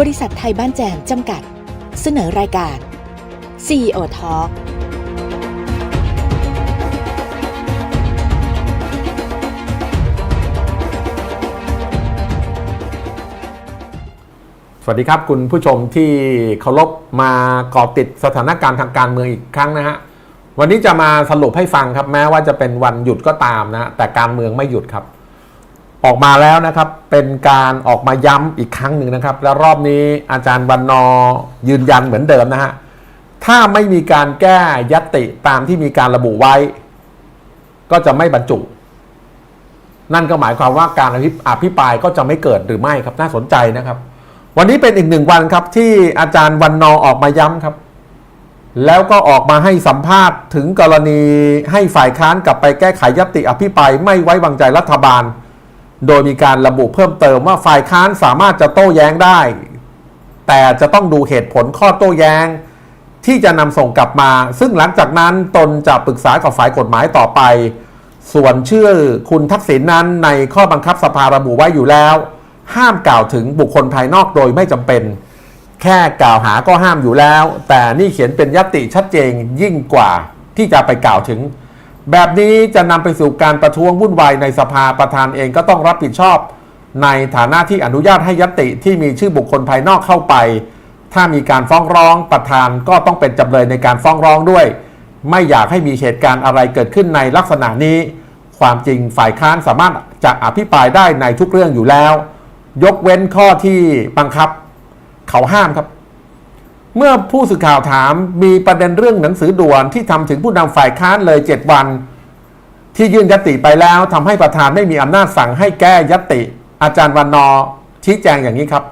บริษัทไทยบ้านแจมจำกัด เสนอรายการ CEO Talk สวัสดีครับคุณผู้ชมที่เคารพมาเกาะติดสถานการณ์ทางการเมืองอีกครั้งนะฮะ วันนี้จะมาสรุปให้ฟังครับแม้ว่าจะเป็นวันหยุดก็ตามนะฮะแต่การเมืองไม่หยุดครับ ออกมาแล้วนะครับ เป็นการออกมาย้ำอีกครั้งหนึ่งนะครับ แล้วรอบนี้อาจารย์วันนอยืนยันเหมือนเดิมนะฮะถ้าไม่มีการแก้ยตติตามที่มีการระบุไว้ ก็จะไม่บรรจุ นั่นก็หมายความว่าการอภิปรายก็จะไม่เกิดหรือไม่ครับน่าสนใจนะครับ วันนี้เป็นอีกหนึ่งวันครับ ที่อาจารย์วันนอออกมาย้ำครับ แล้วก็ออกมาให้สัมภาษณ์ถึงกรณีให้ฝ่ายค้านกลับไปแก้ไขยตติอภิปรายไม่ไว้วางใจรัฐบาล โดยมีการระบุเพิ่มเติมว่าฝ่ายค้านสามารถจะโต้แย้งได้ แต่จะต้องดูเหตุผลข้อโต้แย้ง ที่จะนำส่งกลับมา ซึ่งหลังจากนั้นตนจะปรึกษากับฝ่ายกฎหมายต่อไป ส่วนชื่อคุณทักษิณนั้นในข้อบังคับสภาระบุไว้อยู่แล้ว ห้ามกล่าวถึงบุคคลภายนอกโดยไม่จำเป็น แค่กล่าวหาก็ห้ามอยู่แล้ว แต่นี่เขียนเป็นยติชัดเจนยิ่งกว่าที่จะไปกล่าวถึง แบบนี้จะนำไปสู่การประท้วงวุ่นวายในสภาประธานเองก็ต้องรับผิดชอบ ในฐานะที่อนุญาตให้ยติที่มีชื่อบุคคลภายนอกเข้าไป ถ้ามีการฟ้องร้องประธานก็ต้องเป็นจำเลยในการฟ้องร้องด้วย ไม่อยากให้มีเหตุการณ์อะไรเกิดขึ้นในลักษณะนี้ ความจริงฝ่ายค้านสามารถจะอภิปรายได้ในทุกเรื่องอยู่แล้ว ยกเว้นข้อที่บังคับ เขาห้ามครับ เมื่อผู้สื่อข่าวถามมีประเด็นเรื่องหนังสือด่วนที่ทำถึงผู้นำฝ่ายค้านเลย 7 วัน ที่ยื่นยติไปแล้วทำให้ประธานไม่มีอำนาจสั่งให้แก้ยติ อาจารย์วันนอชี้แจงอย่างนี้ครับ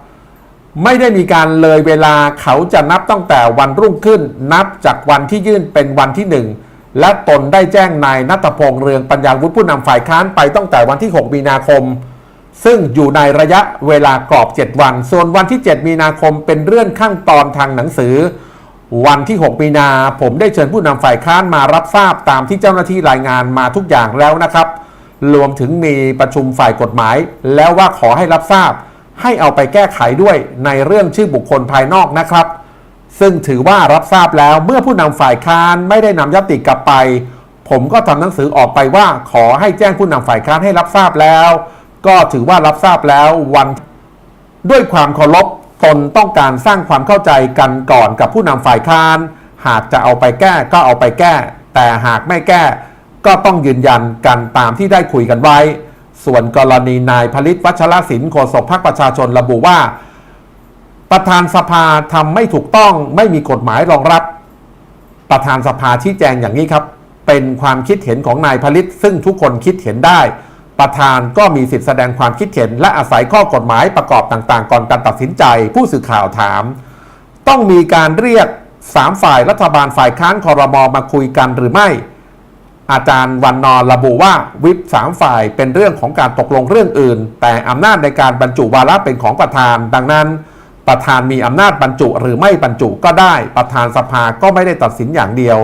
ไม่ได้มีการเลยเวลาเขาจะนับตั้งแต่วันรุ่งขึ้น นับจากวันที่ยื่นเป็นวันที่หนึ่งและตนได้แจ้งนายนัทพงษ์เรืองปัญญาวุฒิผู้นำฝ่ายค้านไปตั้งแต่วันที่ 6 มีนาคม ซึ่งอยู่ในระยะเวลากรอบ 7 วัน ส่วนวันที่ 7 มีนาคมเป็นเรื่องขั้นตอนทางหนังสือ วันที่ 6 มีนาผมได้เชิญผู้นำฝ่ายค้านมารับทราบตามที่เจ้าหน้าที่รายงานมาทุกอย่างแล้วนะครับ รวมถึงมีประชุมฝ่ายกฎหมาย แล้วว่าขอให้รับทราบ ให้เอาไปแก้ไขด้วยในเรื่องชื่อบุคคลภายนอกนะครับ ซึ่งถือว่ารับทราบแล้วเมื่อผู้นำฝ่ายค้านไม่ได้นำยติกลับไป ผมก็ทำหนังสือออกไปว่าขอให้แจ้งผู้นำฝ่ายค้านให้รับทราบแล้ว ก็ถือว่ารับทราบแล้ววันด้วยความเคารพตนต้องการสร้างความเข้าใจกันก่อนกับผู้นำฝ่ายค้าน หากจะเอาไปแก้ก็เอาไปแก้ แต่หากไม่แก้ ก็ต้องยืนยันกันตามที่ได้คุยกันไว้ ส่วนกรณีนายผลิตวัชรศิลป์โฆษกพรรคประชาชนระบุว่า ประธานสภาทำไม่ถูกต้องไม่มีกฎหมายรองรับ ประธานสภาชี้แจงอย่างนี้ครับ เป็นความคิดเห็นของนายผลิตซึ่งทุกคนคิดเห็นได้ ประธานก็มีสิทธิแสดงความคิดเห็น และอาศัยข้อกฎหมายประกอบต่างๆ ก่อนการตัดสินใจ ผู้สื่อข่าวถาม ต้องมีการเรียกสามฝ่ายรัฐบาลฝ่ายค้านคอรมอมาคุยกันหรือไม่ อาจารย์วันนอร์ระบุว่าวิปสามฝ่ายเป็นเรื่องของการตกลงเรื่องอื่น แต่อำนาจในการบรรจุวาระเป็นของประธาน ดังนั้น ประธานมีอำนาจบรรจุหรือไม่บรรจุก็ได้ ประธานสภาก็ไม่ได้ตัดสินอย่างเดียว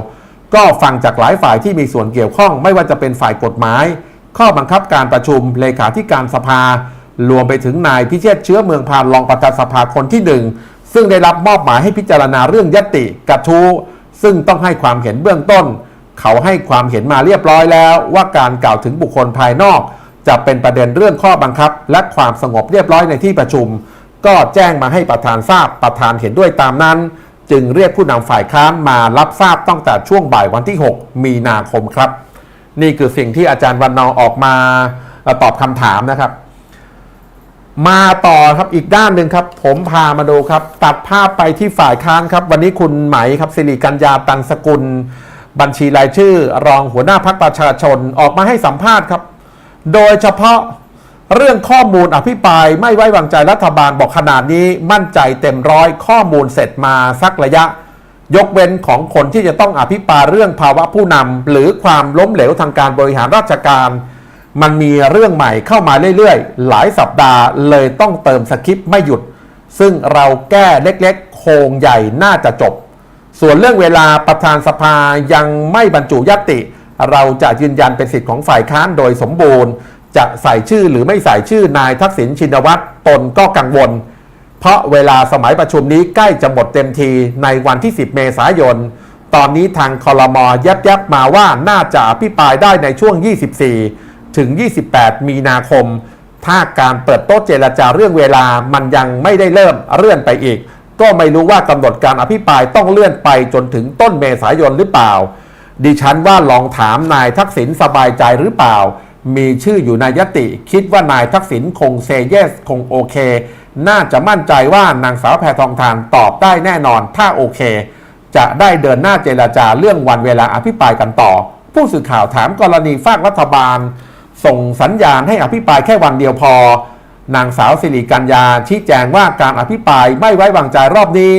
ก็ฟังจากหลายฝ่ายที่มีส่วนเกี่ยวข้อง ไม่ว่าจะเป็นฝ่ายกฎหมาย ข้อบังคับการประชุมเลขาธิการสภา รวมไปถึงนายพิเชษเชื้อเมืองพานรองประธานสภาคนที่หนึ่งซึ่งได้รับมอบหมายให้พิจารณาเรื่องยติกระทู้ซึ่งต้องให้ความเห็นเบื้องต้น เขาให้ความเห็นมาเรียบร้อยแล้ว ว่าการกล่าวถึงบุคคลภายนอก จะเป็นประเด็นเรื่องข้อบังคับ และความสงบเรียบร้อยในที่ประชุม ก็แจ้งมาให้ประธานทราบประธานเห็นด้วยตามนั้น จึงเรียกผู้นำฝ่ายค้านมารับทราบตั้งแต่ช่วงบ่ายวันที่ 6 มีนาคมครับ นี่คือสิ่งที่อาจารย์วันนอออกมาตอบคำถามนะครับ มาต่อครับอีกด้านหนึ่งครับ ผมพามาดูครับ ตัดภาพไปที่ฝ่ายค้านครับ วันนี้คุณไหมครับสิริกัญญาตันสกุล บัญชีรายชื่อ รองหัวหน้าพักประชาชนออกมาให้สัมภาษณ์ครับ โดยเฉพาะเรื่องข้อมูลอภิปรายไม่ไว้วางใจรัฐบาลบอกขนาดนี้มั่นใจเต็มร้อยข้อมูลเสร็จมาสักระยะ ยกเว้นของคนที่จะต้องอภิปรายเรื่องภาวะผู้นำหรือความล้มเหลวทางการบริหารราชการ มันมีเรื่องใหม่เข้ามาเรื่อยๆ หลายสัปดาห์เลยต้องเติมสคริปต์ไม่หยุด ซึ่งเราแก้เล็กๆ โครงใหญ่น่าจะจบ ส่วนเรื่องเวลาประธานสภายังไม่บรรจุยติ เราจะยืนยันเป็นสิทธิ์ของฝ่ายค้านโดยสมบูรณ์ จะใส่ชื่อหรือไม่ใส่ชื่อนายทักษิณชินวัตรตนก็กังวล เพราะเวลาสมัยประชุมนี้ใกล้จะหมดเต็มทีในวันที่ 10 เมษายน ตอนนี้ทางคอรมอยับยับมาว่าน่าจะอภิปรายได้ในช่วง 24 ถึง 28 มีนาคม ถ้าการเปิดโต๊ะเจรจาเรื่องเวลามันยังไม่ได้เริ่มเลื่อนไปอีก ก็ไม่รู้ว่ากำหนดการอภิปรายต้องเลื่อนไปจนถึงต้นเมษายนหรือเปล่า ดิฉันว่าลองถามนายทักษิณสบายใจหรือเปล่า มีชื่ออยู่ในยติ คิดว่านายทักษิณคงเซเยสคงโอเค น่าจะมั่นใจว่านางสาวแพทองทานตอบได้แน่นอน ถ้าโอเค จะได้เดินหน้าเจรจาเรื่องวันเวลาอภิปรายกันต่อ ผู้สื่อข่าวถามกรณีฝากรัฐบาล ส่งสัญญาณให้อภิปรายแค่วันเดียวพอ นางสาวสิริกัญญาชี้แจงว่าการอภิปรายไม่ไว้วางใจรอบนี้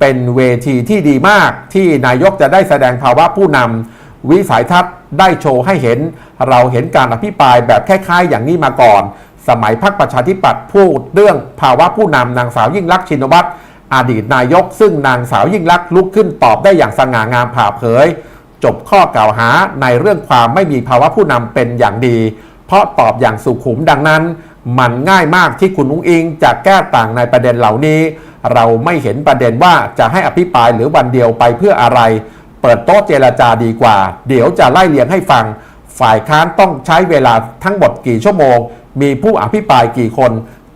เป็นเวทีที่ดีมากที่นายกจะได้แสดงภาวะผู้นำวิสัยทัศน์ได้โชว์ให้เห็น เราเห็นการอภิปรายแบบคล้ายๆอย่างนี้มาก่อน สมัยพรรคประชาธิปัตย์พูดเรื่องภาวะผู้นำนางสาวยิ่งลักษณ์ชินวัตรอดีตนายก ซึ่งนางสาวยิ่งลักษณ์ลุกขึ้นตอบได้อย่างสง่างามผ่าเผย จบข้อกล่าวหาในเรื่องความไม่มีภาวะผู้นำเป็นอย่างดี เพราะตอบอย่างสุขุมดังนั้น มันง่ายมากที่คุณอุ้งอิงจะแก้ต่างในประเด็นเหล่านี้ เราไม่เห็นประเด็นว่าจะให้อภิปรายหรือวันเดียวไปเพื่ออะไร เปิดโต๊ะเจรจาดีกว่า เดี๋ยวจะไล่เลียงให้ฟัง ฝ่ายค้านต้องใช้เวลาทั้งหมดกี่ชั่วโมง มีผู้อภิปรายกี่คน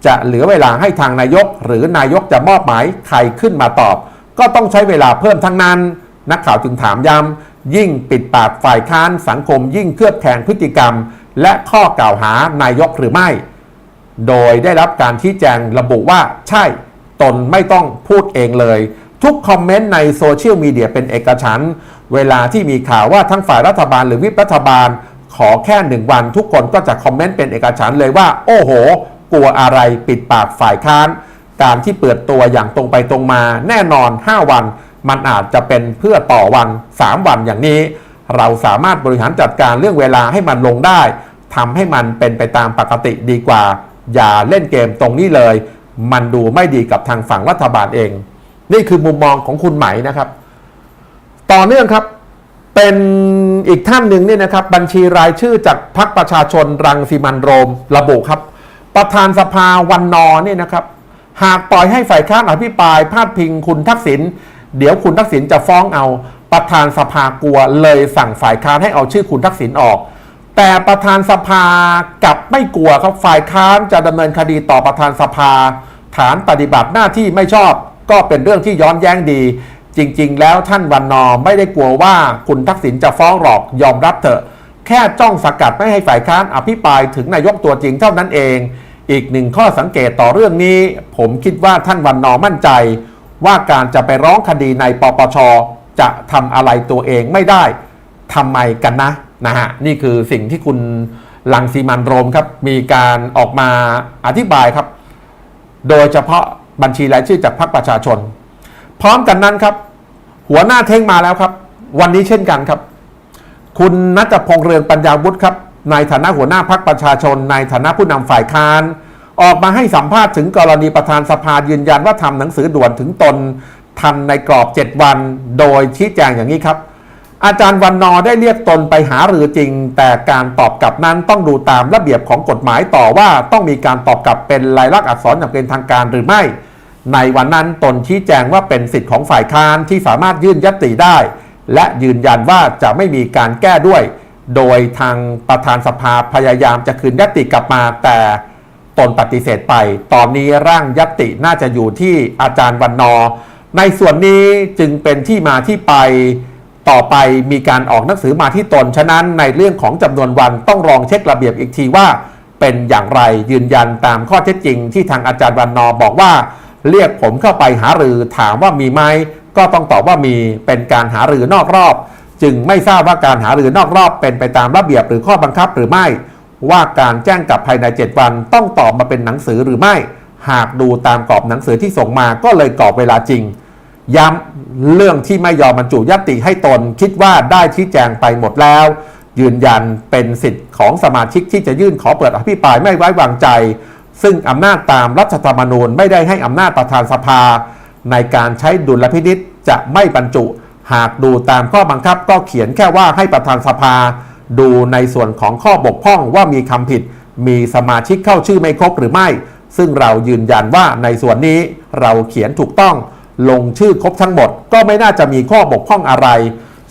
จะเหลือเวลาให้ทางนายก หรือนายกจะมอบหมายใครขึ้นมาตอบ ก็ต้องใช้เวลาเพิ่มทั้งนั้น นักข่าวจึงถามย้ำยิ่งปิดปากฝ่ายค้านสังคมยิ่งเคลือบแคลงพฤติกรรม และข้อกล่าวหานายกหรือไม่ โดยได้รับการชี้แจงระบุว่าใช่ ตนไม่ต้องพูดเองเลย ทุกคอมเมนต์ในโซเชียลมีเดียเป็นเอกฉันเวลาที่มีข่าวว่าทั้งฝ่ายรัฐบาลหรือวิปรัฐบาล ขอแค่หนึ่งวันทุกคนก็จะคอมเมนต์เป็นเอกฉันท์เลยว่า โอ้โห กลัวอะไรปิดปากฝ่ายค้าน การที่เปิดตัวอย่างตรงไปตรงมา แน่นอน 5 วัน มันอาจจะเป็นเพื่อต่อวัน 3 วันอย่างนี้ เราสามารถบริหารจัดการเรื่องเวลาให้มันลงได้ทำให้มันเป็นไปตามปกติดีกว่า อย่าเล่นเกมตรงนี้เลย มันดูไม่ดีกับทางฝั่งรัฐบาลเอง นี่คือมุมมองของคุณไหมนะครับ ต่อเนื่องครับ เป็นอีกท่านหนึ่งเนี่ยนะครับ บัญชีรายชื่อจากพรรคประชาชนรังสิมันโรม ระบุครับ ประธานสภาวันนอเนี่ยนะครับ หากปล่อยให้ฝ่ายค้านอภิปรายพาดพิงคุณทักษิณเดี๋ยวคุณทักษิณจะฟ้องเอา ประธานสภากลัวเลยสั่งฝ่ายค้านให้เอาชื่อคุณทักษิณออก แต่ประธานสภากลับไม่กลัวครับฝ่ายค้านจะดำเนินคดีต่อประธานสภา ฐานปฏิบัติหน้าที่ไม่ชอบ ก็เป็นเรื่องที่ย้อนแย้งดี จริง ๆ แล้วท่านวันนอไม่ได้กลัวว่าคุณทักษิณจะฟ้องหรอกยอมรับเถอะ แค่จ้องสกัดไม่ให้ฝ่ายค้านอภิปรายถึงนายกตัวจริงเท่านั้นเอง อีกหนึ่งข้อสังเกตต่อเรื่องนี้ ผมคิดว่าท่านวันนอมั่นใจ ว่าการจะไปร้องคดีในปปชจะทำอะไรตัวเองไม่ได้ทำไมกันนะนะฮะนี่คือสิ่งที่คุณลังสีมันโรมครับมีการออกมาอธิบายครับ โดยเฉพาะบัญชีรายชื่อจากพรรคประชาชน พร้อมกันนั้นครับ หัวหน้าเท่งมาแล้วครับ วันนี้เช่นกันครับ คุณนัทพงษ์เรืองปัญญาวุฒิครับในฐานะหัวหน้าพักประชาชน ในฐานะผู้นำฝ่ายค้าน ออกมาให้สัมภาษณ์ถึงกรณีประธานสภายืนยันว่าทำหนังสือด่วนถึงตนทันในกรอบ 7 วัน โดยชี้แจงอย่างนี้ครับ อาจารย์วันนอได้เรียกตนไปหาหรือจริง แต่การตอบกลับนั้นต้องดูตามระเบียบของกฎหมายต่อว่าต้องมีการตอบกลับเป็นลายลักษณ์อักษรอย่างเป็นทางการหรือไม่ ในวันนั้นตนชี้แจงว่าเป็นสิทธิ์ของฝ่ายค้านที่สามารถยื่นยตติได้ และยืนยันว่าจะไม่มีการแก้ด้วย โดยทางประธานสภาพยายามจะคืนยตติกลับมา แต่ตนปฏิเสธไป ตอนนี้ร่างยตติน่าจะอยู่ที่อาจารย์วันนอ ในส่วนนี้จึงเป็นที่มาที่ไป ต่อไปมีการออกหนังสือมาที่ตน ฉะนั้นในเรื่องของจำนวนวันต้องลองเช็คระเบียบอีกทีว่า เป็นอย่างไรยืนยันตามข้อเท็จจริง ที่ทางอาจารย์วันนอบอกว่า เรียกผมเข้าไปหารือถามว่ามีไหมก็ต้องตอบว่ามีเป็นการหารือนอกรอบ จึงไม่ทราบว่าการหารือนอกรอบเป็นไปตามระเบียบหรือข้อบังคับหรือไม่ ว่าการแจ้งกลับภายใน 7 วันต้องตอบมาเป็นหนังสือหรือไม่ หากดูตามกรอบหนังสือที่ส่งมาก็เลยกรอบเวลาจริง ย้ำเรื่องที่ไม่ยอมบรรจุยติให้ตนคิดว่าได้ชี้แจงไปหมดแล้ว ยืนยันเป็นสิทธิ์ของสมาชิกที่จะยื่นขอเปิดอภิปรายไม่ไว้วางใจ ซึ่งอำนาจตามรัฐธรรมนูญไม่ได้ให้อำนาจประธานสภา ในการใช้ดุลพินิษจะไม่บรรจุ หากดูตามข้อบังคับก็เขียนแค่ว่าให้ประธานสภา ดูในส่วนของข้อบกพร่องว่ามีคำผิด มีสมาชิกเข้าชื่อไม่ครบหรือไม่ ซึ่งเรายืนยันว่าในส่วนนี้เราเขียนถูกต้อง ลงชื่อครบทั้งหมด ก็ไม่น่าจะมีข้อบกพร่องอะไร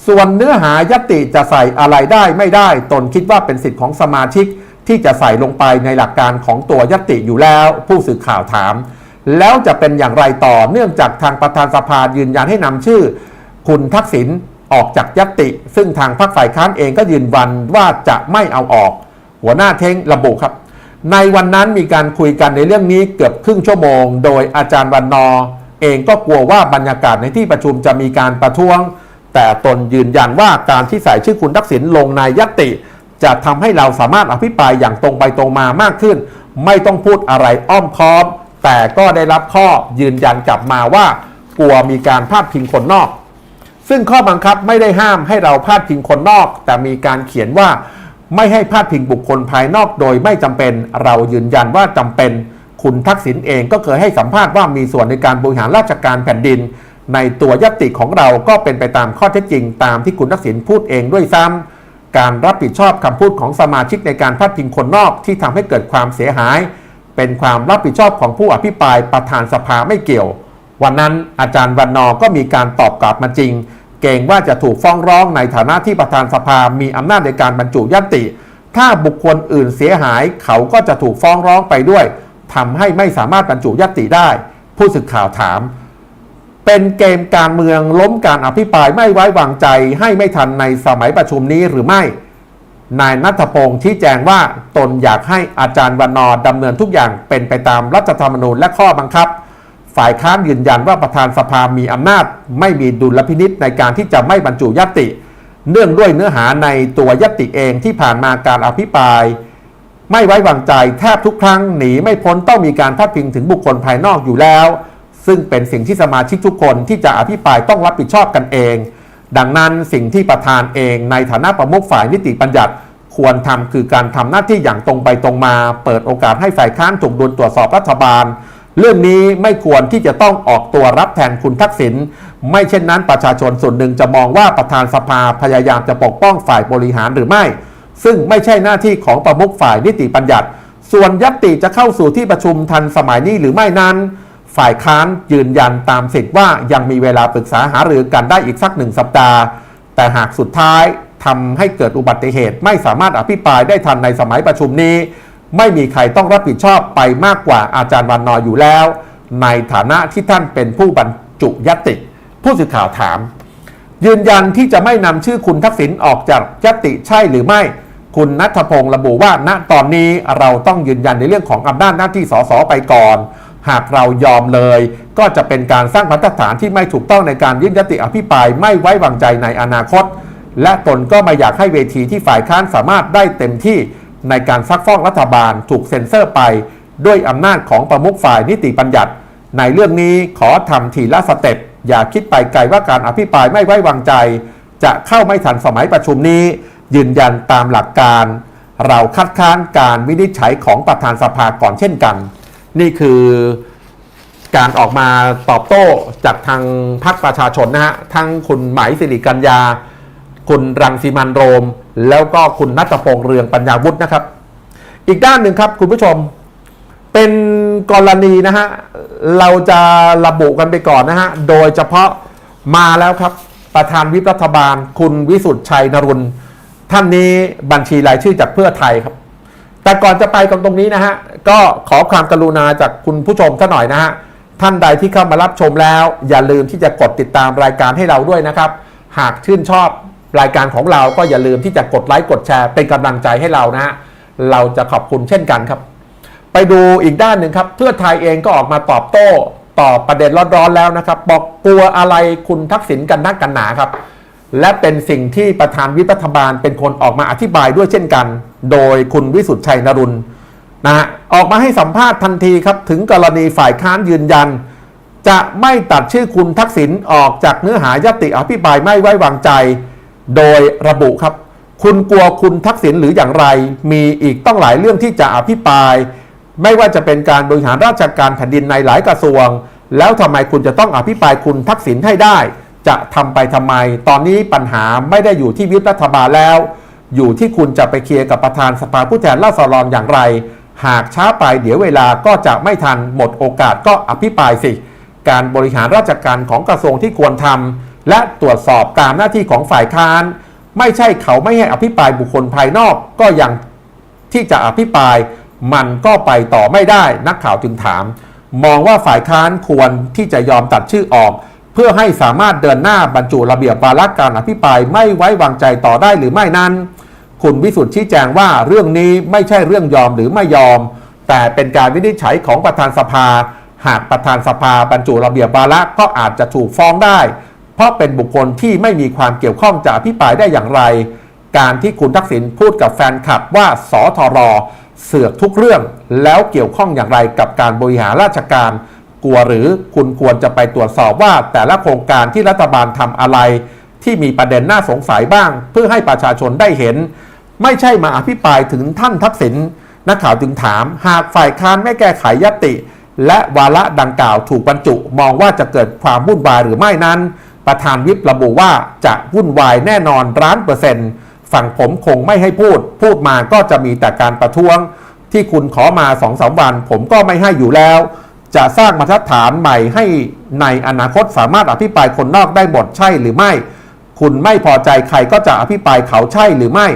ส่วนเนื้อหายติจะใส่อะไรได้ไม่ได้ ตนคิดว่าเป็นสิทธิ์ของสมาชิก ที่จะใส่ลงไปในหลักการของตัวยติอยู่แล้ว ผู้สื่อข่าวถาม แล้วจะเป็นอย่างไรต่อเนื่องจากทางประธานสภายืนยันให้นำชื่อ คุณทักษิณออกจากยติ ซึ่งทางพรรคฝ่ายค้านเองก็ยืนยันว่าจะไม่เอาออก หัวหน้าเท้งระบุครับ ในวันนั้นมีการคุยกันในเรื่องนี้เกือบครึ่งชั่วโมง โดยอาจารย์วันนอ เองก็กลัวว่าบรรยากาศในที่ประชุมจะมีการประท้วง แต่ตนยืนยันว่าการที่ใส่ชื่อคุณทักษิณลงในยติ จะทำให้เราสามารถอภิปรายอย่างตรงไปตรงมามากขึ้น ไม่ต้องพูดอะไรอ้อมค้อม แต่ก็ได้รับข้อยืนยันกลับมาว่า กลัวมีการพาดพิงคนนอก ซึ่งข้อบังคับไม่ได้ห้ามให้เราพาดพิงคนนอก แต่มีการเขียนว่าไม่ให้พาดพิงบุคคลภายนอกโดยไม่จำเป็น เรายืนยันว่าจำเป็น คุณทักษิณเองก็เคยให้สัมภาษณ์ว่ามีส่วนในการบริหารราชการแผ่นดิน ในตัวยติของเราก็เป็นไปตามข้อเท็จจริง ตามที่คุณทักษิณพูดเองด้วยซ้ำ การรับผิดชอบคำพูดของสมาชิกในการพาดพิงคนนอกที่ทำให้เกิดความเสียหาย เป็นความรับผิดชอบของผู้อภิปรายประธานสภาไม่เกี่ยว วันนั้นอาจารย์วันนอก็มีการตอบกลับมาจริง เกรงว่าจะถูกฟ้องร้องในฐานะที่ประธานสภามีอำนาจในการบรรจุยติ ถ้าบุคคลอื่นเสียหายเขาก็จะถูกฟ้องร้องไปด้วยทำให้ไม่สามารถบรรจุยติได้ ผู้สื่อข่าวถาม เป็นเกมการเมืองล้มการอภิปรายไม่ไว้วางใจให้ไม่ทันในสมัยประชุมนี้หรือไม่ นายนัทพงศ์ชี้แจงว่าตนอยากให้อาจารย์วันนอดำเนินทุกอย่างเป็นไปตามรัฐธรรมนูญและข้อบังคับ ฝ่ายค้านยืนยันว่าประธานสภามีอำนาจ ไม่มีดุลพินิษในการที่จะไม่บรรจุยติ เนื่องด้วยเนื้อหาในตัวยติเองที่ผ่านมาการอภิปรายไม่ไว้วางใจแทบทุกครั้งหนีไม่พ้นต้องมีการพาดพิงถึงบุคคลภายนอกอยู่แล้ว ซึ่งเป็นสิ่งที่สมาชิกทุกคนที่จะอภิปรายต้องรับผิดชอบกันเอง ดังนั้นสิ่งที่ประธานเองในฐานะประมุขฝ่ายนิติบัญญัติ ควรทำคือการทำหน้าที่อย่างตรงไปตรงมา เปิดโอกาสให้ฝ่ายค้านถูกดุลตรวจสอบรัฐบาล เรื่องนี้ไม่ควรที่จะต้องออกตัวรับแทนคุณทักษิณไม่เช่นนั้นประชาชนส่วนหนึ่งจะมองว่าประธานสภาพยายามจะปกป้องฝ่ายบริหารหรือไม่ ซึ่งไม่ใช่หน้าที่ของประมุขฝ่ายนิติบัญญัติ ส่วนยัตติจะเข้าสู่ที่ประชุมทันสมัยนี้หรือไม่นั้น ฝ่ายค้านยืนยันตามสิทธิ์ว่ายังมีเวลาปรึกษาหารือกันได้อีกสักหนึ่งสัปดาห์ แต่หากสุดท้ายทำให้เกิดอุบัติเหตุไม่สามารถอภิปรายได้ทันในสมัยประชุมนี้ ไม่มีใครต้องรับผิดชอบไปมากกว่าอาจารย์วันนออยู่แล้ว ในฐานะที่ท่านเป็นผู้บรรจุยติ ผู้สื่อข่าวถาม ยืนยันที่จะไม่นำชื่อคุณทักษิณออกจากยติใช่หรือไม่ คุณนัทพงศ์ระบุว่าณตอนนี้เราต้องยืนยันในเรื่องของอำนาจหน้าที่สสไปก่อน หากเรายอมเลย ก็จะเป็นการสร้างมาตรฐานที่ไม่ถูกต้องในการยื่นยติอภิปรายไม่ไว้วางใจในอนาคต และตนก็ไม่อยากให้เวทีที่ฝ่ายค้านสามารถได้เต็มที่ในการซักฟอกรัฐบาลถูกเซ็นเซอร์ไป ด้วยอำนาจของประมุขฝ่ายนิติบัญญัติ ในเรื่องนี้ขอทำทีละสเต็ปอย่าคิดไปไกลว่าการอภิปรายไม่ไว้วางใจ จะเข้าไม่ทันสมัยประชุมนี้ ยืนยันตามหลักการ เราคัดค้านการวินิจฉัยของประธานสภาก่อนเช่นกัน นี่คือการออกมาตอบโต้จากทางพรรคประชาชนนะฮะ ทั้งคุณไหมายสิริกัญญา คุณรังสีมันโรม แล้วก็คุณนัทพงษ์เรืองปัญญาวุฒินะครับ อีกด้านหนึ่งครับคุณผู้ชม เป็นกรณีนะฮะ เราจะระบุกันไปก่อนนะฮะ โดยเฉพาะมาแล้วครับ ประธานวิปรัฐบาล คุณวิสุทธ์ชัยนรุนท่านนี้บัญชีรายชื่อจากเพื่อไทยครับ แต่ก่อนจะไปกันตรงนี้นะฮะ ก็ขอความกรุณาจากคุณผู้ชมท่านหน่อยนะฮะ ท่านใดที่เข้ามารับชมแล้ว อย่าลืมที่จะกดติดตามรายการให้เราด้วยนะครับ หากชื่นชอบรายการของเราก็อย่าลืมที่จะกดไลค์กดแชร์เป็นกำลังใจให้เรานะฮะเราจะขอบคุณเช่นกันครับ ไปดูอีกด้านหนึ่งครับ เพื่อไทยเองก็ออกมาตอบโต้ต่อประเด็นร้อนๆแล้วนะครับ บอกกลัวอะไรคุณทักษิณกันนักกันหนาครับ และเป็นสิ่งที่ประธานวิปรัฐบาลเป็นคนออกมาอธิบายด้วยเช่นกัน โดยคุณวิสุทธ์ชัยนรุนนะฮะออกมาให้สัมภาษณ์ทันทีครับถึงกรณีฝ่ายค้านยืนยัน จะไม่ตัดชื่อคุณทักษิณออกจากเนื้อหายติอภิปรายไม่ไว้วางใจ โดยระบุครับ คุณกลัวคุณทักษิณหรืออย่างไร มีอีกต้องหลายเรื่องที่จะอภิปราย ไม่ว่าจะเป็นการบริหารราชการแผ่นดินในหลายกระทรวง แล้วทำไมคุณจะต้องอภิปรายคุณทักษิณให้ได้ จะทำไปทำไม ตอนนี้ปัญหาไม่ได้อยู่ที่วิปรัฐบาลแล้ว อยู่ที่คุณจะไปเคลียร์กับประธานสภาผู้แทนราษฎรอย่างไร หากช้าไปเดี๋ยวเวลาก็จะไม่ทันหมดโอกาสก็อภิปรายสิ การบริหารราชการของกระทรวงที่ควรทำและตรวจสอบตามหน้าที่ของฝ่ายค้าน ไม่ใช่เขาไม่ให้อภิปรายบุคคลภายนอกก็ยังที่จะอภิปรายมันก็ไปต่อไม่ได้นักข่าวจึงถาม มองว่าฝ่ายค้านควรที่จะยอมตัดชื่อออก พื่อให้สามารถเดินหน้าบรรจุระเบียบวาระการอภิปรายไม่ไว้วางใจต่อได้หรือไม่นั้น คุณวิสุทธิ์ชี้แจงว่าเรื่องนี้ไม่ใช่เรื่องยอมหรือไม่ยอม แต่เป็นการวินิจฉัยของประธานสภา หากประธานสภาบรรจุระเบียบวาระก็อาจจะถูกฟ้องได้ เพราะเป็นบุคคลที่ไม่มีความเกี่ยวข้องจะอภิปรายได้อย่างไร การที่คุณทักษิณพูดกับแฟนคลับว่าสอทรเสือกทุกเรื่อง แล้วเกี่ยวข้องอย่างไรกับการบริหารราชการ กลัวหรือคุณควรจะไปตรวจสอบว่าแต่ละโครงการที่รัฐบาลทำอะไร ที่มีประเด็นน่าสงสัยบ้าง เพื่อให้ประชาชนได้เห็น ไม่ใช่มาอภิปรายถึงท่านทักษิณนักข่าวจึงถาม หากฝ่ายค้านไม่แก้ไขยติ และวาระดังกล่าวถูกบรรจุ มองว่าจะเกิดความวุ่นวายหรือไม่นั้น ประธานวิประบุว่าจะวุ่นวายแน่นอนร้านเปอร์เซ็นต์ฝั่งผมคงไม่ให้พูด พูดมาก็จะมีแต่การประท้วง ที่คุณขอมาสองสามวัน ผมก็ไม่ให้อยู่แล้ว จะสร้างมาตรฐานใหม่ให้ในอนาคตสามารถอภิปรายคนนอกได้หมดใช่หรือไม่ คุณไม่พอใจใครก็จะอภิปรายเขาใช่หรือไม่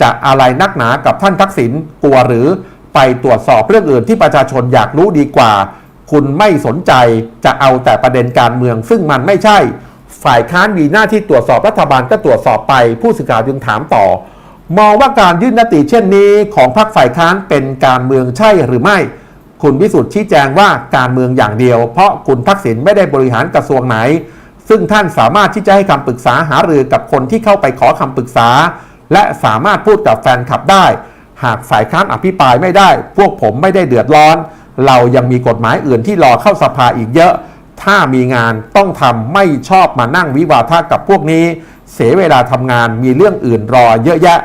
จะอะไรนักหนากับท่านทักษิณกลัวหรือไปตรวจสอบเรื่องอื่นที่ประชาชนอยากรู้ดีกว่า คุณไม่สนใจจะเอาแต่ประเด็นการเมือง ซึ่งมันไม่ใช่ ฝ่ายค้านมีหน้าที่ตรวจสอบรัฐบาลก็ตรวจสอบไป ผู้สื่อข่าวจึงถามต่อ มองว่าการยื่นนติเช่นนี้ของพรรคฝ่ายค้านเป็นการเมืองใช่หรือไม่ คุณวิสุทธิ์ชี้แจงว่าการเมืองอย่างเดียว เพราะคุณทักษิณไม่ได้บริหารกระทรวงไหน ซึ่งท่านสามารถที่จะให้คำปรึกษาหารือกับคนที่เข้าไปขอคำปรึกษา และสามารถพูดกับแฟนคลับได้ หากฝ่ายค้านอภิปรายไม่ได้ พวกผมไม่ได้เดือดร้อน เรายังมีกฎหมายอื่นที่รอเข้าสภาอีกเยอะ ถ้ามีงานต้องทำไม่ชอบมานั่งวิวาทะกับพวกนี้ เสียเวลาทำงานมีเรื่องอื่นรอเยอะแยะ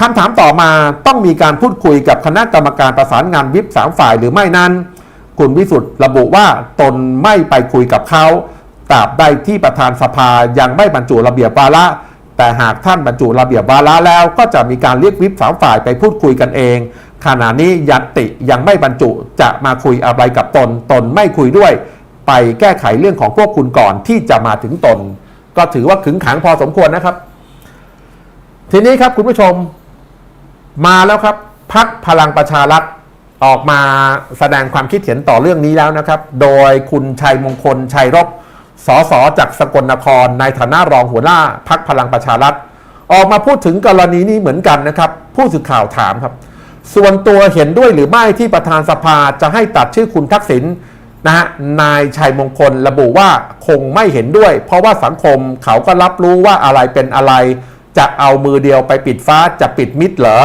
คำถามต่อมาต้องมีการพูดคุยกับคณะกรรมการประสานงานวิปสามฝ่ายหรือไม่นั้น คุณวิสุทธ์ระบุว่าตนไม่ไปคุยกับเขาตราบใดที่ประธานสภายังไม่บรรจุระเบียบวาระ แต่หากท่านบรรจุระเบียบวาระแล้ว ก็จะมีการเรียกวิปสามฝ่ายไปพูดคุยกันเอง ขณะนี้ยัตติยังไม่บรรจุจะมาคุยอะไรกับตน ตนไม่คุยด้วย ไปแก้ไขเรื่องของพวกคุณก่อนที่จะมาถึงตน ก็ถือว่าขึงขังพอสมควรนะครับ ทีนี้ครับคุณผู้ชม มาแล้วครับพักพลังประชารัฐออกมาแสดงความคิดเห็นต่อเรื่องนี้แล้วนะครับ โดยคุณชัยมงคลชัยรบสสจากสกลนคร ในฐานะรองหัวหน้าพักพลังประชารัฐ ออกมาพูดถึงกรณีนี้เหมือนกันนะครับ ผู้สื่อข่าวถามครับ ส่วนตัวเห็นด้วยหรือไม่ที่ประธานสภาจะให้ตัดชื่อคุณทักษิณนะฮะนายชัยมงคลระบุว่าคงไม่เห็นด้วย เพราะว่าสังคมเขาก็รับรู้ว่าอะไรเป็นอะไร จะเอามือเดียวไปปิดฟ้าจะปิดมิดเหรอ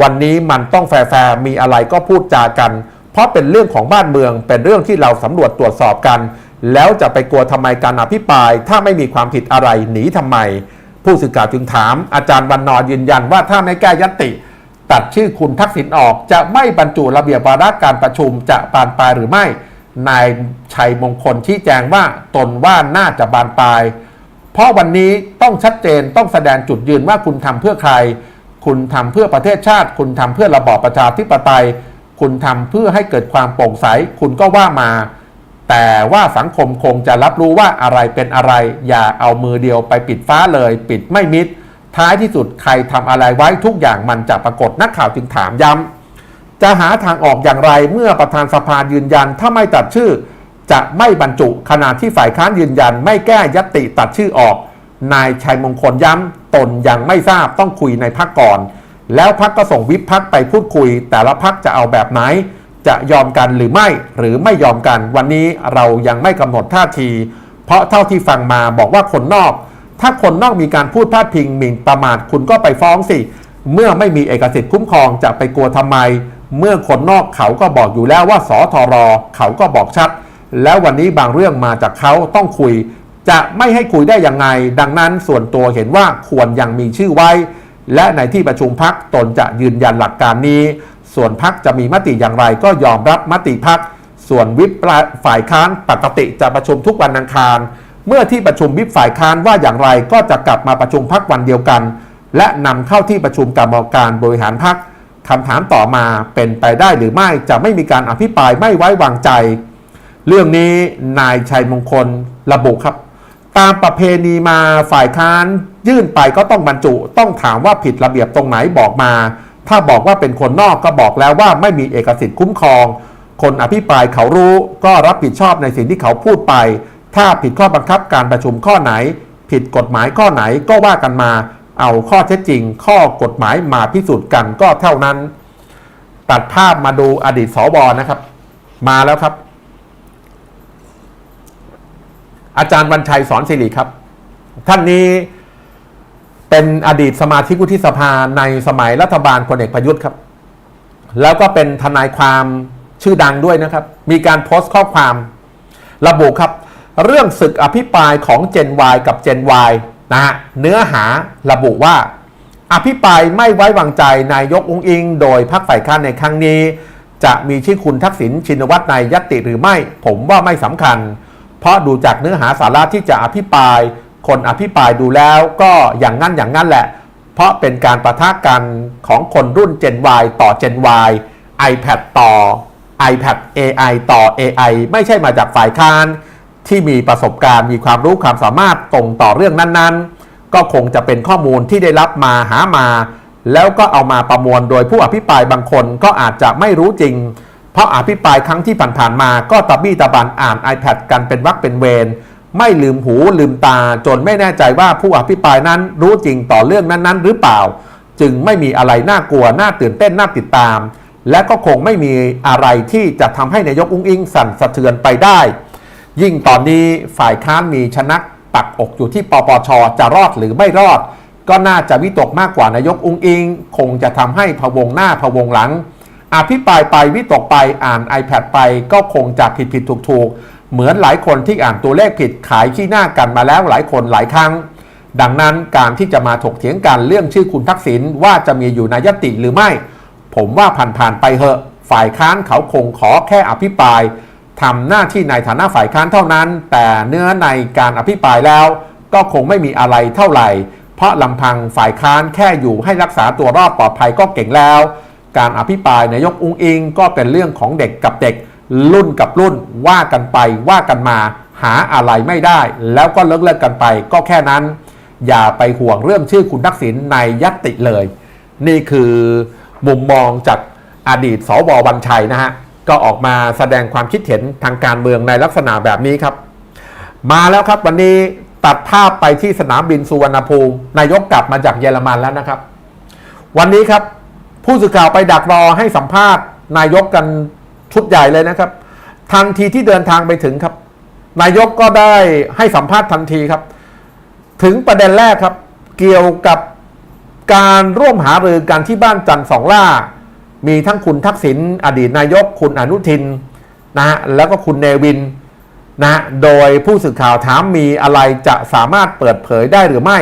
วันนี้มันต้องแฟร์มีอะไรก็พูดจากัน เพราะเป็นเรื่องของบ้านเมือง เป็นเรื่องที่เราสำรวจตรวจสอบกัน แล้วจะไปกลัวทำไมการอภิปราย ถ้าไม่มีความผิดอะไรหนีทำไม ผู้สื่อข่าวจึงถาม อาจารย์วันนอร์ยืนยันว่าถ้าไม่แก้ยติ ตัดชื่อคุณทักษิณออก จะไม่บรรจุระเบียบวาระการประชุมจะบานปลายหรือไม่นายชัยมงคลชี้แจงว่าตนว่าน่าจะบานปลาย เพราะวันนี้ต้องชัดเจนต้องแสดงจุดยืนว่าคุณทำเพื่อใคร คุณทำเพื่อประเทศชาติ คุณทำเพื่อระบอบประชาธิปไตย คุณทำเพื่อให้เกิดความโปร่งใส คุณก็ว่ามา แต่ว่าสังคมคงจะรับรู้ว่าอะไรเป็นอะไร อย่าเอามือเดียวไปปิดฟ้าเลย ปิดไม่มิด ท้ายที่สุดใครทำอะไรไว้ทุกอย่างมันจะปรากฏนักข่าวจึงถามย้ำจะหาทางออกอย่างไรเมื่อประธานสภายืนยันถ้าไม่ตัดชื่อ จะไม่บรรจุขณะที่ฝ่ายค้านยืนยัน ไม่แก้ยติตัดชื่อออก นายชัยมงคลย้ำตนยังไม่ทราบต้องคุยในพักก่อน แล้วพักก็ส่งวิปพักไปพูดคุย แต่ละพักจะเอาแบบไหน จะยอมกันหรือไม่หรือไม่ยอมกัน วันนี้เรายังไม่กำหนดท่าที เพราะเท่าที่ฟังมาบอกว่าคนนอก ถ้าคนนอกมีการพูดพาดพิงหมิ่นประมาทคุณก็ไปฟ้องสิ เมื่อไม่มีเอกสิทธิ์คุ้มครองจะไปกลัวทำไม เมื่อคนนอกเขาก็บอกอยู่แล้วว่าสอทอรอเขาก็บอกชัด แล้ววันนี้บางเรื่องมาจากเขาต้องคุย จะไม่ให้คุยได้ยังไง ดังนั้นส่วนตัวเห็นว่าควรยังมีชื่อไว้ และในที่ประชุมพักตนจะยืนยันหลักการนี้ ส่วนพักจะมีมติอย่างไรก็ยอมรับมติพัก ส่วนวิปฝ่ายค้านปกติจะประชุมทุกวันอังคาร เมื่อที่ประชุมวิปฝ่ายค้านว่าอย่างไรก็จะกลับมาประชุมพักวันเดียวกัน และนำเข้าที่ประชุมกรรมการบริหารพักคำถามต่อมาเป็นไปได้หรือไม่จะไม่มีการอภิปรายไม่ไว้วางใจ เรื่องนี้นายชัยมงคลระบุครับ ตามประเพณีมาฝ่ายค้านยื่นไปก็ต้องบรรจุ ต้องถามว่าผิดระเบียบตรงไหนบอกมา ถ้าบอกว่าเป็นคนนอกก็บอกแล้วว่าไม่มีเอกสิทธิ์คุ้มครอง คนอภิปรายเขารู้ก็รับผิดชอบในสิ่งที่เขาพูดไป ถ้าผิดข้อบังคับการประชุมข้อไหน ผิดกฎหมายข้อไหนก็ว่ากันมา เอาข้อเท็จจริง ข้อกฎหมายมาพิสูจน์กันก็เท่านั้น ตัดภาพมาดูอดีตสวนะครับ มาแล้วครับ อาจารย์วันชัยสอนสิริครับ ท่านนี้เป็นอดีตสมาชิกวุฒิสภาในสมัยรัฐบาลพลเอกประยุทธ์ครับ แล้วก็เป็นทนายความชื่อดังด้วยนะครับ มีการโพสต์ข้อความระบุครับ เรื่องศึกอภิปรายของ Gen Y กับ Gen Y นะฮะเนื้อหาระบุว่า อภิปรายไม่ไว้วางใจนายกองอิง โดยพรรคฝ่ายค้านในครั้งนี้ จะมีชื่อคุณทักษิณชินวัตรในยตติหรือไม่ ผมว่าไม่สำคัญ ราะดูจากเนื้อหาสาระที่จะอภิปราย คนอภิปรายดูแล้วก็อย่างนั้นอย่างนั้นแหละ เพราะเป็นการประทะกันของคนรุ่น Gen Y ต่อ Gen Y iPad ต่อ iPad AI ต่อ AI ไม่ใช่มาจากฝ่ายค้านที่มีประสบการณ์มีความรู้ความสามารถตรงต่อเรื่องนั้นๆ ก็คงจะเป็นข้อมูลที่ได้รับมาหามา แล้วก็เอามาประมวลโดยผู้อภิปรายบางคนก็อาจจะไม่รู้จริง เพราะอภิปรายครั้งที่ผ่านๆมาก็ตะบี้ตะบันอ่าน iPad กันเป็นวักเป็นเวรไม่ลืมหูลืมตาจนไม่แน่ใจว่าผู้อภิปรายนั้นรู้จริงต่อเรื่องนั้นๆ หรือเปล่า จึงไม่มีอะไรน่ากลัวน่าตื่นเต้นน่าติดตาม และก็คงไม่มีอะไรที่จะทำให้นายกอุ้งอิงสั่นสะเทือนไปได้ ยิ่งตอนนี้ฝ่ายค้านมีชนะปักอกอยู่ที่ปปชจะรอดหรือไม่รอด ก็น่าจะวิตกมากกว่านายกอุ้งอิง คงจะทำให้พวงหน้าพวงหลัง อภิปรายไปวิตกไปอ่าน iPad ไปก็คงจะผิดผิดถูกถูกเหมือนหลายคนที่อ่านตัวเลขผิดขายขี้หน้ากันมาแล้วหลายคนหลายครั้ง ดังนั้นการที่จะมาถกเถียงกันเรื่องชื่อคุณทักษิณว่าจะมีอยู่ในยติหรือไม่ ผมว่าผ่านๆไปเหอะ ฝ่ายค้านเขาคงขอแค่อภิปรายทำหน้าที่ในฐานะฝ่ายค้านเท่านั้น แต่เนื้อในการอภิปรายแล้ว ก็คงไม่มีอะไรเท่าไหร่ เพราะลำพังฝ่ายค้านแค่อยู่ให้รักษาตัวรอดปลอดภัยก็เก่งแล้ว การอภิปรายนายกอุ้งอิง ก็เป็นเรื่องของเด็กกับเด็ก รุ่นกับรุ่นว่ากันไปว่ากันมา หาอะไรไม่ได้ แล้วก็เลิกเลิกกันไป ก็แค่นั้น อย่าไปห่วงเรื่องชื่อคุณทักษิณในยัตติเลย นี่คือมุมมองจากอดีตสววันชัยนะฮะก็ออกมาแสดงความคิดเห็นทางการเมืองในลักษณะแบบนี้ครับ มาแล้วครับวันนี้ตัดภาพไปที่สนามบินสุวรรณภูมินายกกลับมาจากเยอรมันแล้วนะครับ วันนี้ครับ ผู้สื่อข่าวไปดักรอให้สัมภาษณ์ นายกกันชุดใหญ่เลยนะครับ ทันทีที่เดินทางไปถึงครับ นายกก็ได้ให้สัมภาษณ์ทันทีครับ ถึงประเด็นแรกครับ เกี่ยวกับการร่วมหารือกันที่บ้านจันทร์สองล่า มีทั้งคุณทักษิณอดีตนายกคุณอนุทินนะฮะแล้วก็คุณเนวินนะฮะโดยผู้สื่อข่าวถามมีอะไรจะสามารถเปิดเผยได้หรือไม่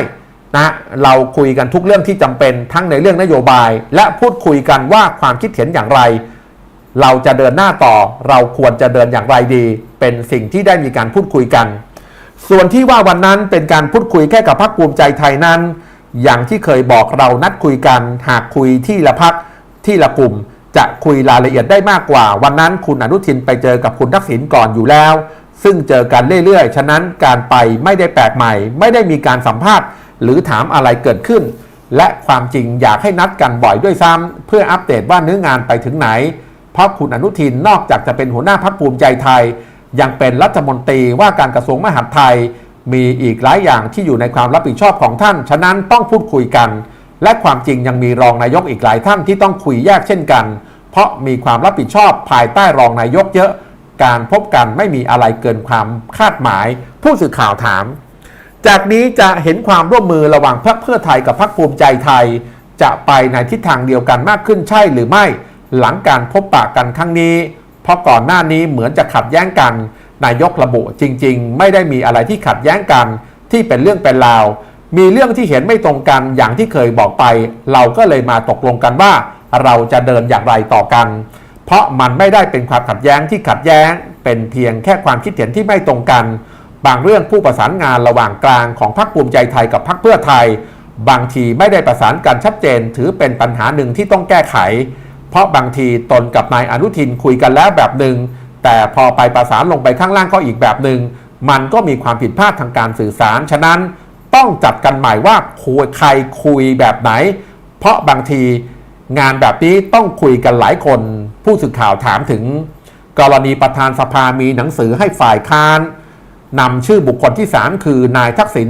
นะเราคุยกันทุกเรื่องที่จำเป็นทั้งในเรื่องนโยบาย และพูดคุยกันว่าความคิดเห็นอย่างไร เราจะเดินหน้าต่อ เราควรจะเดินอย่างไรดี เป็นสิ่งที่ได้มีการพูดคุยกัน ส่วนที่ว่าวันนั้นเป็นการพูดคุยแค่กับพรรคภูมิใจไทยนั้น อย่างที่เคยบอกเรานัดคุยกัน หากคุยที่ละพักที่ละกลุ่ม จะคุยรายละเอียดได้มากกว่า วันนั้นคุณอนุทินไปเจอกับคุณทักษิณก่อนอยู่แล้ว ซึ่งเจอกันเรื่อยๆ ฉะนั้นการไปไม่ได้แปลกใหม่ ไม่ได้มีการสัมภาษณ์ หรือถามอะไรเกิดขึ้น และความจริงอยากให้นัดกันบ่อยด้วยซ้ำเพื่ออัปเดตว่าเนื้องานไปถึงไหน เพราะคุณอนุทินนอกจากจะเป็นหัวหน้าพักภูมิใจไทย ยังเป็นรัฐมนตรีว่าการกระทรวงมหาดไทย มีอีกหลายอย่างที่อยู่ในความรับผิดชอบของท่าน ฉะนั้นต้องพูดคุยกัน และความจริงยังมีรองนายกอีกหลายท่านที่ต้องคุยแยกเช่นกัน เพราะมีความรับผิดชอบภายใต้รองนายกเยอะการพบกันไม่มีอะไรเกินความคาดหมาย ผู้สื่อข่าวถาม จากนี้จะเห็นความร่วมมือระหว่างพรรคเพื่อไทยกับพรรคภูมิใจไทย จะไปในทิศทางเดียวกันมากขึ้นใช่หรือไม่ หลังการพบปะกันครั้งนี้ เพราะก่อนหน้านี้เหมือนจะขัดแย้งกัน นายกระบุจริง ๆ ไม่ได้มีอะไรที่ขัดแย้งกัน ที่เป็นเรื่องเป็นราว มีเรื่องที่เห็นไม่ตรงกันอย่างที่เคยบอกไป เราก็เลยมาตกลงกันว่า เราจะเดินอย่างไรต่อกัน เพราะมันไม่ได้เป็นความขัดแย้งที่ขัดแย้ง เป็นเพียงแค่ความคิดเห็นที่ไม่ตรงกัน บางเรื่องผู้ประสานงานระหว่างกลางของพรรคภูมิใจไทยกับพรรคเพื่อไทย บางทีไม่ได้ประสานกันชัดเจน ถือเป็นปัญหาหนึ่งที่ต้องแก้ไข เพราะบางทีตนกับนายอนุทินคุยกันแล้วแบบหนึ่งแต่พอไปประสานลงไปข้างล่างก็อีกแบบหนึ่งมันก็มีความผิดพลาดทางการสื่อสาร ฉะนั้นต้องจัดกันใหม่ว่าคุยใครคุยแบบไหน เพราะบางทีงานแบบนี้ต้องคุยกันหลายคน ผู้สื่อข่าวถามถึง กรณีประธานสภามีหนังสือให้ฝ่ายค้าน นำชื่อบุคคลที่ 3 คือนายทักษิณ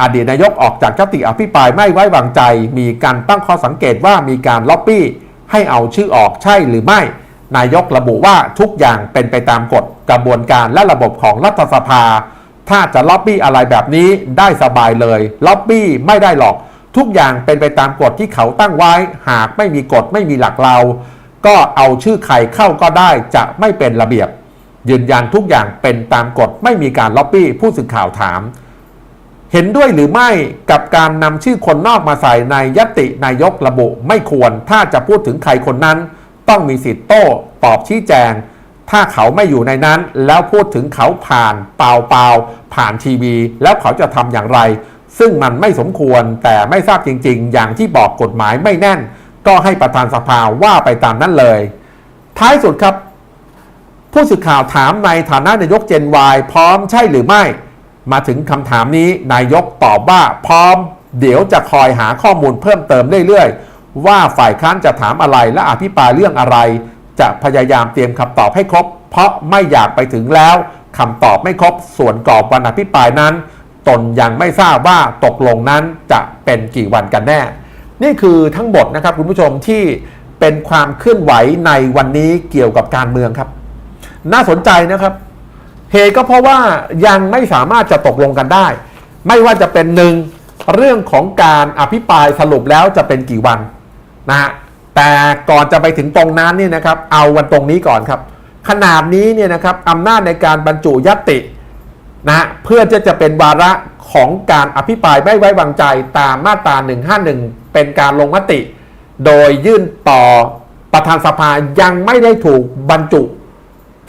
อดีตนายกออกจากยติอภิปรายไม่ไว้วางใจ มีการตั้งข้อสังเกตว่ามีการล็อบบี้ให้เอาชื่อออกใช่หรือไม่ นายกระบุว่าทุกอย่างเป็นไปตามกฎกระบวนการและระบบของรัฐสภา ถ้าจะล็อบบี้อะไรแบบนี้ได้สบายเลยล็อบบี้ไม่ได้หรอก ทุกอย่างเป็นไปตามกฎที่เขาตั้งไว้ หากไม่มีกฎไม่มีหลักเรา ก็เอาชื่อใครเข้าก็ได้จะไม่เป็นระเบียบ ยืนยันทุกอย่างเป็นตามกฎไม่มีการล็อบบี้ผู้สื่อข่าวถาม เห็นด้วยหรือไม่กับการนำชื่อคนนอกมาใส่ในยตินายกระบุไม่ควร ถ้าจะพูดถึงใครคนนั้น ต้องมีสิทธิ์โต้ตอบชี้แจง ถ้าเขาไม่อยู่ในนั้น แล้วพูดถึงเขาผ่านเปล่าเปล่าผ่านทีวี แล้วเขาจะทำอย่างไร ซึ่งมันไม่สมควรแต่ไม่ทราบจริง ๆ อย่างที่บอกกฎหมายไม่แน่น ก็ให้ประธานสภาว่าไปตามนั้นเลย ท้ายสุดครับ ผู้สื่อข่าวถามในฐานะนายกเจนวายพร้อมใช่หรือไม่ มาถึงคำถามนี้นายกตอบว่าพร้อม เดี๋ยวจะคอยหาข้อมูลเพิ่มเติมเรื่อยๆ ว่าฝ่ายค้านจะถามอะไรและอภิปรายเรื่องอะไร จะพยายามเตรียมคำตอบให้ครบ เพราะไม่อยากไปถึงแล้วคำตอบไม่ครบส่วนกรอบวันอภิปรายนั้น ตนยังไม่ทราบว่าตกลงนั้นจะเป็นกี่วันกันแน่ นี่คือทั้งหมดนะครับคุณผู้ชมที่เป็นความเคลื่อนไหวในวันนี้เกี่ยวกับการเมืองครับ น่าสนใจนะครับ เหตุก็เพราะว่ายังไม่สามารถจะตกลงกันได้ ไม่ว่าจะเป็นหนึ่งเรื่องของการอภิปรายสรุปแล้วจะเป็นกี่วันนะฮะแต่ก่อนจะไปถึงตรงนั้นเนี่ยนะครับ เอาวันตรงนี้ก่อนครับ ขนาดนี้เนี่ยนะครับอำนาจในการบรรจุยตินะฮะเพื่อจะจะเป็นวาระของการอภิปรายไม่ไว้วางใจตามมาตรา 151 เป็นการลงมติ โดยยื่นต่อประธานสภายังไม่ได้ถูกบรรจุ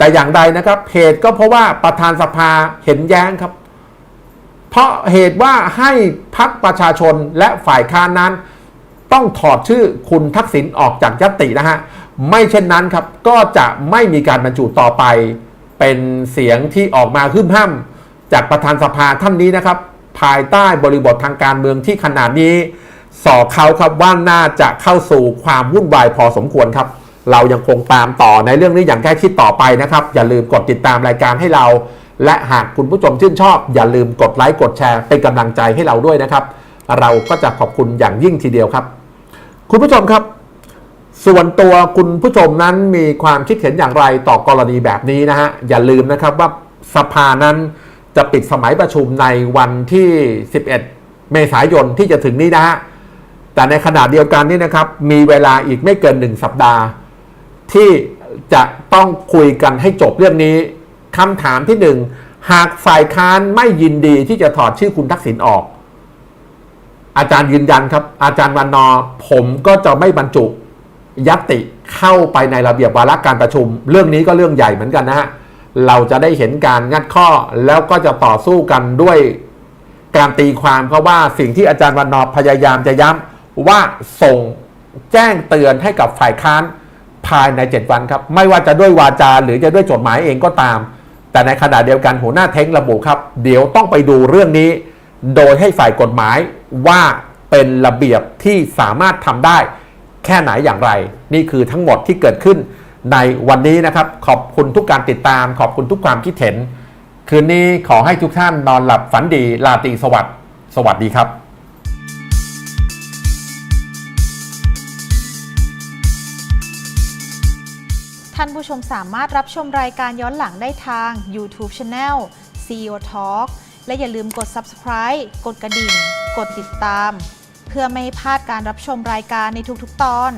แต่อย่างใดนะครับเหตุก็เพราะว่าประธานสภาเห็นแย้งครับ เพราะเหตุว่าให้พักประชาชนและฝ่ายค้านนั้น ต้องถอดชื่อคุณทักษิณออกจากยตินะฮะไม่เช่นนั้นครับก็จะไม่มีการบรรจุต่อไปเป็นเสียงที่ออกมาขึ้นห้ามจากประธานสภาท่านนี้นะครับ ภายใต้บริบททางการเมืองที่ขนาดนี้สอเขาครับว่าน่าจะเข้าสู่ความวุ่นวายพอสมควรครับ เรายังคงตามต่อในเรื่องนี้อย่างใกล้ชิดต่อไปนะครับ อย่าลืมกดติดตามรายการให้เรา และหากคุณผู้ชมชื่นชอบ อย่าลืมกดไลค์กดแชร์เป็นกำลังใจให้เราด้วยนะครับ เราก็จะขอบคุณอย่างยิ่งทีเดียวครับ คุณผู้ชมครับ ส่วนตัวคุณผู้ชมนั้นมีความคิดเห็นอย่างไรต่อกรณีแบบนี้นะฮะอย่าลืมนะครับว่าสภานั้นจะปิดสมัยประชุมในวันที่ 11 เมษายนที่จะถึงนี้นะฮะแต่ในขณะเดียวกันนี่นะครับมีเวลาอีกไม่เกินหนึ่งสัปดาห์ ที่จะต้องคุยกันให้จบเรื่องนี้คำถามที่หนึ่งหากฝ่ายค้านไม่ยินดีที่จะถอดชื่อคุณทักษิณออก อาจารย์ยืนยันครับ อาจารย์วันนอผมก็จะไม่บรรจุยัตติเข้าไปในระเบียบวาระการประชุม เรื่องนี้ก็เรื่องใหญ่เหมือนกันนะฮะเราจะได้เห็นการงัดข้อแล้วก็จะต่อสู้กันด้วยการตีความเพราะว่าสิ่งที่อาจารย์วันนอพยายามจะย้ำว่าส่งแจ้งเตือนให้กับฝ่ายค้าน ภายใน 7 วันครับ ไม่ว่าจะด้วยวาจาหรือจะด้วยจดหมายเองก็ตาม แต่ในขณะเดียวกันหัวหน้าเท้งระบุครับ เดี๋ยวต้องไปดูเรื่องนี้ โดยให้ฝ่ายกฎหมายว่าเป็นระเบียบที่สามารถทำได้ แค่ไหนอย่างไร นี่คือทั้งหมดที่เกิดขึ้นในวันนี้นะครับ ขอบคุณทุกการติดตาม ขอบคุณทุกความคิดเห็น คืนนี้ขอให้ทุกท่านนอนหลับฝันดีลาตรีสวัสดิ์สวัสดีครับ ท่านผู้ชมสามารถรับชมรายการย้อนหลังได้ทาง YouTube Channel CEO Talk และอย่าลืมกด Subscribe กดกระดิ่ง กดติดตาม เพื่อไม่ให้พลาดการรับชมรายการในทุกๆตอน